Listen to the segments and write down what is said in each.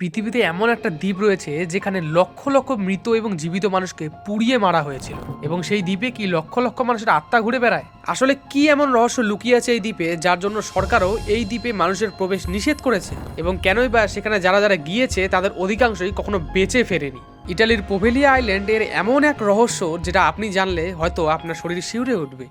পৃথিবীতে এমন একটা দ্বীপ রয়েছে যেখানে লক্ষ লক্ষ মৃত এবং জীবিত মানুষকে পুড়িয়ে মারা হয়েছিল। এবং সেই দ্বীপে কি লক্ষ লক্ষ মানুষের আত্মা ঘুরে বেড়ায়? আসলে কি এমন রহস্য লুকিয়ে আছে এই দ্বীপে, যার জন্য সরকারও এই দ্বীপে মানুষের প্রবেশ নিষেধ করেছে? এবং কেনই বা সেখানে যারা যারা গিয়েছে, তাদের অধিকাংশই কখনো বেঁচে ফেরেনি। ইটালির পোভেলিয়া আইল্যান্ড এর এমন এক রহস্য যেটা আপনি জানলে হয়তো আপনার শরীর শিউরে উঠবে।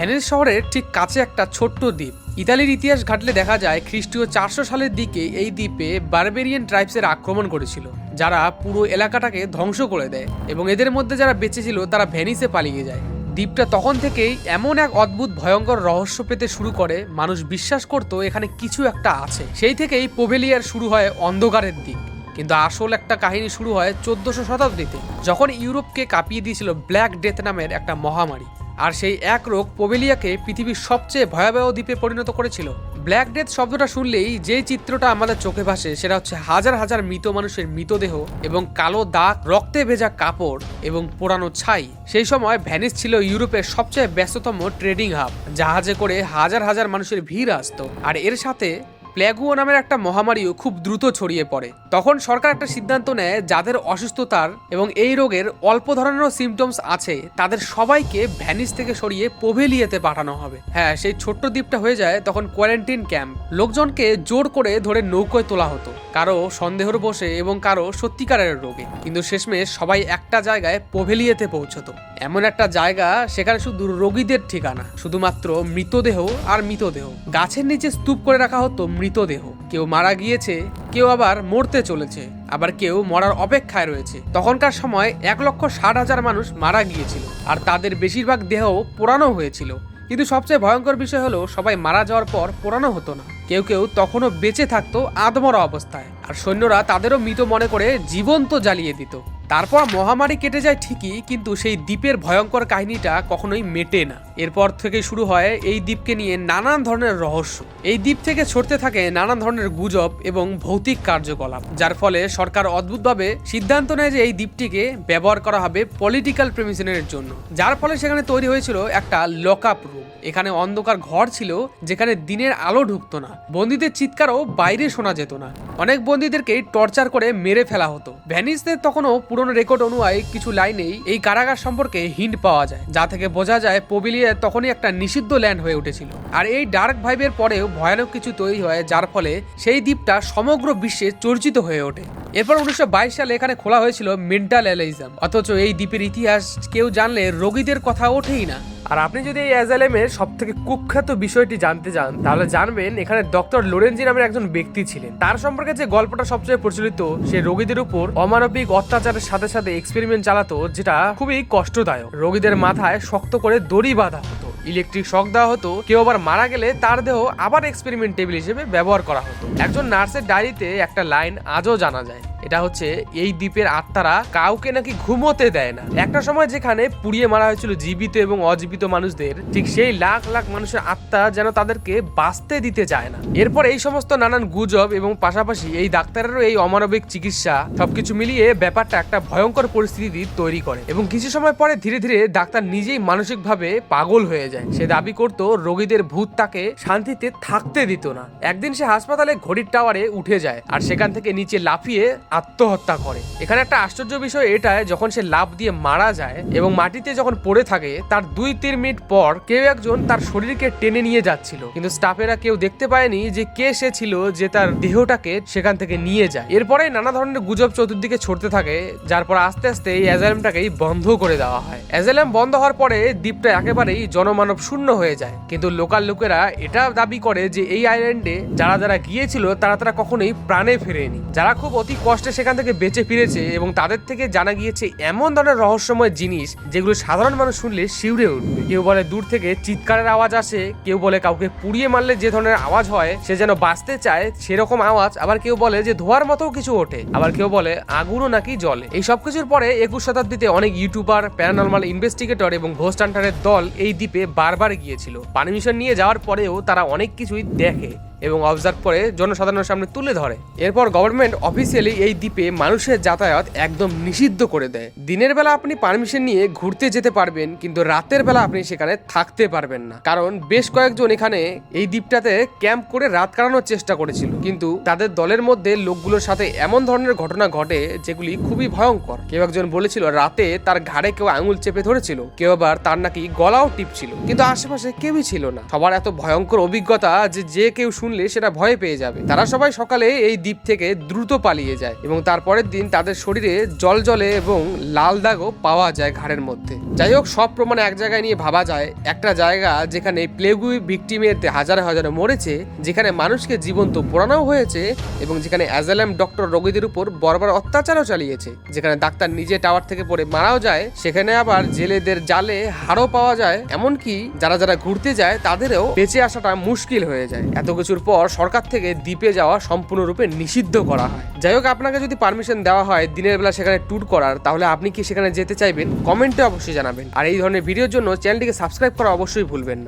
ভ্যানিস শহরের ঠিক কাছে একটা ছোট্ট দ্বীপ। ইতালির ইতিহাস ঘাটলে দেখা যায় খ্রিস্টীয় চারশো সালের দিকে এই দ্বীপে বারবেরিয়ান ট্রাইবসের আক্রমণ করেছিল, যারা পুরো এলাকাটাকে ধ্বংস করে দেয় এবং এদের মধ্যে যারা বেঁচে ছিল তারা ভ্যানিসে পালিয়ে যায়। দ্বীপটা তখন থেকেই এমন এক অদ্ভুত ভয়ঙ্কর রহস্য পেতে শুরু করে, মানুষ বিশ্বাস করতো এখানে কিছু একটা আছে। সেই থেকেই পোভেলিয়ার শুরু হয় অন্ধকারের দিক, কিন্তু আসল একটা কাহিনী শুরু হয় চোদ্দশো শতাব্দীতে, যখন ইউরোপকে কাঁপিয়ে দিয়েছিল ব্ল্যাক ডেথ নামের একটা মহামারী। আর সেই এক রোগ পোবেলিয়াকে পৃথিবীর সবচেয়ে ভয়াবহ দ্বীপে পরিণত করেছিল। ব্ল্যাক ডেথ শব্দটা শুনলেই যে চিত্রটা আমাদের চোখে ভাসে, সেটা হচ্ছে হাজার হাজার মৃত মানুষের মৃতদেহ এবং কালো দাগ, রক্তে ভেজা কাপড় এবং পোড়ানো ছাই। সেই সময় ভ্যানিস ছিল ইউরোপের সবচেয়ে ব্যস্ততম ট্রেডিং হাব, জাহাজে করে হাজার হাজার মানুষের ভিড় আসতো। আর এর সাথে প্ল্যাগুও নামের একটা মহামারীও খুব দ্রুত ছড়িয়ে পড়ে। তখন সরকার একটা সিদ্ধান্ত নেয়, যাদের অসুস্থতার এবং এই রোগের অল্প ধরনেরও সিমটমস আছে, তাদের সবাইকে ভ্যানিস থেকে সরিয়ে পোভেলিয়াতে পাঠানো হবে। হ্যাঁ সেই ছোট্ট দ্বীপটা হয়ে যায় তখন কোয়ারেন্টিন ক্যাম্প লোকজনকে জোর করে ধরে নৌকোয় তোলা হতো, কারও সন্দেহর বসে এবং কারও সত্যিকারের রোগে। কিন্তু শেষমেশ সবাই একটা জায়গায় পোভেলিয়াতে পৌঁছতো। এমন একটা জায়গা, সেখানে শুধু রোগীদের ঠিকানা, শুধুমাত্র মৃতদেহ আর মৃতদেহ। গাছের নিচে স্তূপ করে রাখা হতো মৃতদেহ। কেউ মারা গিয়েছে, কেউ আবার মরতে চলেছে, আবার কেউ মরার অপেক্ষায় রয়েছে। তখনকার সময় এক লক্ষ ষাট হাজার মানুষ মারা গিয়েছিল, আর তাদের বেশিরভাগ দেহ পোড়ানো হয়েছিল। কিন্তু সবচেয়ে ভয়ঙ্কর বিষয় হলো, সবাই মারা যাওয়ার পর পোড়ানো হতো না। কেউ কেউ তখনও বেঁচে থাকতো আদমরা অবস্থায়, আর সৈন্যরা তাদেরও মৃত মনে করে জীবন্ত জ্বালিয়ে দিত। তারপর মহামারী কেটে যায় ঠিকই, কিন্তু সেই দ্বীপের ভয়ঙ্কর কাহিনীটা কখনোই মেটে না। এরপর থেকে শুরু হয় এই দ্বীপকে নিয়ে নানান ধরনের রহস্য। এই দ্বীপ থেকে ছড়তে থাকে নানান ধরনের গুজব এবং ভৌতিক কার্যকলাপ, যার ফলে সরকার অদ্ভুতভাবে সিদ্ধান্ত নেয় যে এই দ্বীপটিকে ব্যবহার করা হবে পলিটিক্যাল প্রেমিশনের জন্য। যার ফলে সেখানে তৈরি হয়েছিল একটা লক আপ রুম এখানে অন্ধকার ঘর ছিল, যেখানে দিনের আলো ঢুকতো না। বন্দীদের চিৎকারও বাইরে শোনা যেত না। অনেক বন্দীদেরকে টর্চার করে মেরে ফেলা হতো। ভ্যানিসদের তখনও পুরনো রেকর্ড অনুযায়ী কিছু লাইনেই এই কারাগার সম্পর্কে হিন্ট পাওয়া যায়, যা থেকে বোঝা যায় পবিলিয়া তখনই একটা নিষিদ্ধ ল্যান্ড হয়ে উঠেছিল। আর এই ডার্ক ভাইবের পরেও ভয়ানক কিছু তৈরি হয়, যার ফলে সেই দ্বীপটা সমগ্র বিশ্বে চর্চিত হয়ে ওঠে। এরপর উনিশশো সালে এখানে খোলা হয়েছিল মেন্টাল অ্যালাইজাম অথচ এই দ্বীপের ইতিহাস কেউ জানলে রোগীদের কথা ওঠেই না। আর আপনি যদি এই অ্যাজালেমের সব থেকে কুখ্যাত বিষয়টি জানতে চান, তাহলে জানবেন এখানে ডক্টর লোরেনজি নামের একজন ব্যক্তি ছিলেন। তার সম্পর্কে যে গল্পটা সবচেয়ে প্রচলিত, সে রোগীদের উপর অমানবিক অত্যাচারের সাথে সাথে এক্সপেরিমেন্ট চালাতো, যেটা খুবই কষ্টদায়ক। রোগীদের মাথায় শক্ত করে দড়ি বাঁধা হতো। ইলেকট্রিক শক দেওয়া হতো, কেউ আবার মারা গেলে তার দেহ আবার এক্সপেরিমেন্ট টেবিল হিসেবে ব্যবহার করা হতো। একজন নার্সের ডায়েরিতে একটা লাইন আজও জানা যায়। এটা হচ্ছে এই দ্বীপের আত্মারা কাউকে নাকি ঘুমোতে দেয় না। একটা সময় যেখানে পুড়িয়ে মারা হয়েছিল জীবিত এবং অজীবিত মানুষদের, ঠিক সেই লাখ লাখ মানুষের আত্মা যেন তাদেরকে বাঁচতে দিতে চায় না। এরপর এই সমস্ত নানান গুজব এবং পাশাপাশি এই ডাক্তারেরও এই অমানবিক চিকিৎসা সবকিছু মিলিয়ে ব্যাপারটা একটা ভয়ঙ্কর পরিস্থিতি তৈরি করে এবং কিছু সময় পরে ধীরে ধীরে ডাক্তার নিজেই মানসিকভাবে পাগল হয়ে যায়। সে দাবি করত, রোগীদের ভূত তাকে শান্তিতে থাকতে দিত না। একদিন সে হাসপাতালে ঘড়ির টাওয়ারে উঠে যায় আর সেখান থেকে নিচে লাফিয়ে আত্মহত্যা করে। এখানে একটা আশ্চর্য বিষয় এটাই যখন সে লাফ দিয়ে মারা যায় এবং মাটিতে যখন পড়ে থাকে, তার দুই তিন মিনিট পর কেউ একজন তার শরীরকে টেনে নিয়ে যাচ্ছিল। কিন্তু স্টাফেরা কেউ দেখতে পায়নি যে কে সে ছিল যে তার দেহটাকে সেখান থেকে নিয়ে যায়। এরপরে নানা ধরনের গুজব চতুর্দিকে ছড়তে থাকে, যার পর আস্তে আস্তে এই অ্যাজালামটাকেই বন্ধ করে দেওয়া হয়। অ্যাজালাম বন্ধ হওয়ার পরে দ্বীপটা একেবারেই জনমানব শূন্য হয়ে যায়। কিন্তু লোকাল লোকেরা এটা দাবি করে যে এই আইল্যান্ডে যারা যারা গিয়েছিল, তারা তারা কখনোই প্রাণে ফেরেনি। যারা খুব অতি কষ্টে সেখান থেকে বেঁচে ফিরেছে এবং তাদের থেকে জানা গিয়েছে এমন ধরনের রহস্যময় জিনিস যেগুলো সাধারণ মানুষ শুনলে শিউরে উঠবে। কেউ বলে দূর থেকে চিৎকারের আওয়াজ আসে, কেউ বলে কাউকে পুড়িয়ে মারলে যে ধরনের আওয়াজ হয়, সে যেন বাঁচতে চায় সেরকম আওয়াজ, আবার কেউ বলে যে ধোয়ার মতো কিছু ওঠে, আবার কেউ বলে আগুনও নাকি জলে এই সব কিছুর পরে একুশ শতাব্দীতে অনেক ইউটিউবার, প্যারানর্মাল ইনভেস্টিগেটর এবং ঘোস্ট দল এই দ্বীপে বারবার গিয়েছিল। পারমিশন নিয়ে যাওয়ার পরেও তারা অনেক কিছুই দেখে। এবং অবজার্ভ করে জনসাধারণের সামনে তুলে ধরে। এরপর গভর্নমেন্ট অফিসিয়ালি এই দ্বীপে মানুষের যাতায়াত একদম নিষিদ্ধ করে দেয়। দিনের বেলা আপনি পারমিশন নিয়ে ঘুরতে যেতে পারবেন, কিন্তু রাতের বেলা আপনি সেখানে থাকতে পারবেন না। কারণ বেশ কয়েকজন এখানে এই দ্বীপটাতে ক্যাম্প করে রাত কাটানোর চেষ্টা করেছিল। কিন্তু তাদের দলের মধ্যে লোকগুলোর সাথে এমন ধরনের ঘটনা ঘটে, যেগুলি খুবই ভয়ঙ্কর। কেউ একজন বলেছিল, রাতে তার ঘাড়ে কেউ আঙুল চেপে ধরেছিল, কেউ আবার তার নাকি গলাও টিপছিল। কিন্তু আশেপাশে কেউই ছিল না। সবার এত ভয়ঙ্কর অভিজ্ঞতা যে যে কেউ শুনলে সেটা ভয় পেয়ে যাবে। তারা সবাই সকালে এই দ্বীপ থেকে দ্রুত পালিয়ে যায় এবং তারপরের দিন তাদের শরীরে জল জলে এবং লাল দাগও পাওয়া যায় ঘাড়ের মধ্যে। যাই হোক, সব প্রমাণ এক জায়গায় নিয়ে ভাবা যায়, একটা জায়গা যেখানে প্লেগুই ভিকটিমের হাজারে হাজারে মরেছে, যেখানে মানুষকে জীবন্ত পোড়ানো হয়েছে এবং যেখানে অ্যাজালাম ডক্টর রোগীদের উপর বর্বর অত্যাচারও চালিয়েছে। যেখানে ডাক্তার নিজে টাওয়ার থেকে পড়ে মারাও যায়, সেখানে আবার জেলেদের জালে হাড়ও পাওয়া যায়। এমনকি যারা যারা ঘুরতে যায়, তাদেরও বেঁচে আসাটা মুশকিল হয়ে যায়। এত কিছুর পর সরকার থেকে দ্বীপে যাওয়া সম্পূর্ণরূপে নিষিদ্ধ করা হয়। যাই হোক, আপনাকে যদি পারমিশন দেওয়া হয় দিনের বেলা সেখানে ট্যুর করার, তাহলে আপনি কি সেখানে যেতে চাইবেন? কমেন্টে অবশ্যই জানাবেন। আর এই ধরনের ভিডিওর জন্য চ্যানেলটিকে সাবস্ক্রাইব করা অবশ্যই ভুলবেন না।